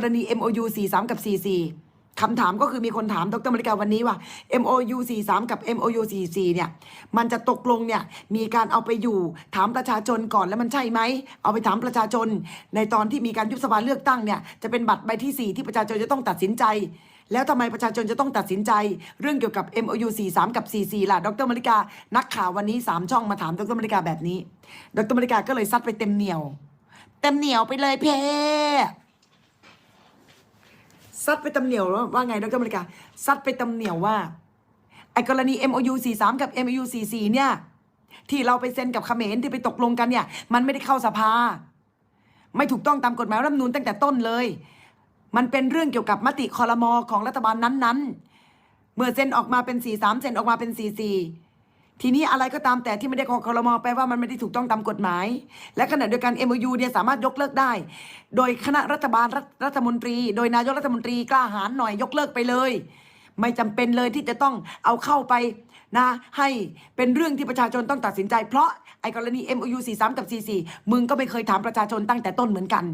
กรณี MOU 43 กับ 44คำถามก็คือมีคนถามดรมริกาวันนี้ว่า MOU 43 กับ MOU 44เนี่ย มันจะตกลงเนี่ย มีการเอาไปอยู่ถามประชาชนก่อนแล้วมันใช่ไหม เอาไปถามประชาชน ในตอนที่มีการยุบสภาเลือกตั้งเนี่ย จะเป็นบัตรใบที่ 4 ที่ประชาชนจะต้องตัดสินใจ แล้วทำไมประชาชนจะต้องตัดสินใจ เรื่องเกี่ยวกับ MOU 43 กับ 44 ล่ะ ดรมริกา นักข่าววันนี้ 3 ช่องมาถามดรมริกาแบบนี้ ดรมริกาก็เลยซัดไปเต็มเหนียว เต็มเหนียวไปเลยเพ่ ซัดไปตำเหนียวว่าไงดรมริกาซัดไปตำเหนียวว่าไอ้กรณี MOU 43 กับ MOU 44เนี่ย ที่เราไปเซ็นกับเขมรที่ไปตกลงกันเนี่ย มันไม่ได้เข้าสภา ไม่ถูกต้องตามกฎหมายรัฐมนูญตั้งแต่ต้นเลย มันเป็นเรื่องเกี่ยวกับมติคอรมอของรัฐบาลนั้นๆ เมื่อเซ็นออกมาเป็น 43เซ็นออกมาเป็น 44 ทีนี้อะไรก็ตามแต่ที่ไม่ได้ขอคอรมอแปลว่ามันไม่ได้ถูกต้องตามกฎหมาย และขณะเดียวกัน MOU เนี่ยสามารถยกเลิกได้ โดยคณะรัฐบาลรัฐรัฐมนตรี โดยนายกรัฐมนตรีกล้าหาญหน่อยยกเลิกไปเลย ไม่จำเป็นเลยที่จะต้องเอาเข้าไปนะให้เป็นเรื่องที่ประชาชนต้องตัดสินใจ เพราะไอ้กรณี MOU 43 กับ 44 มึงก็ไม่เคยถามประชาชนตั้งแต่ต้นเหมือนกัน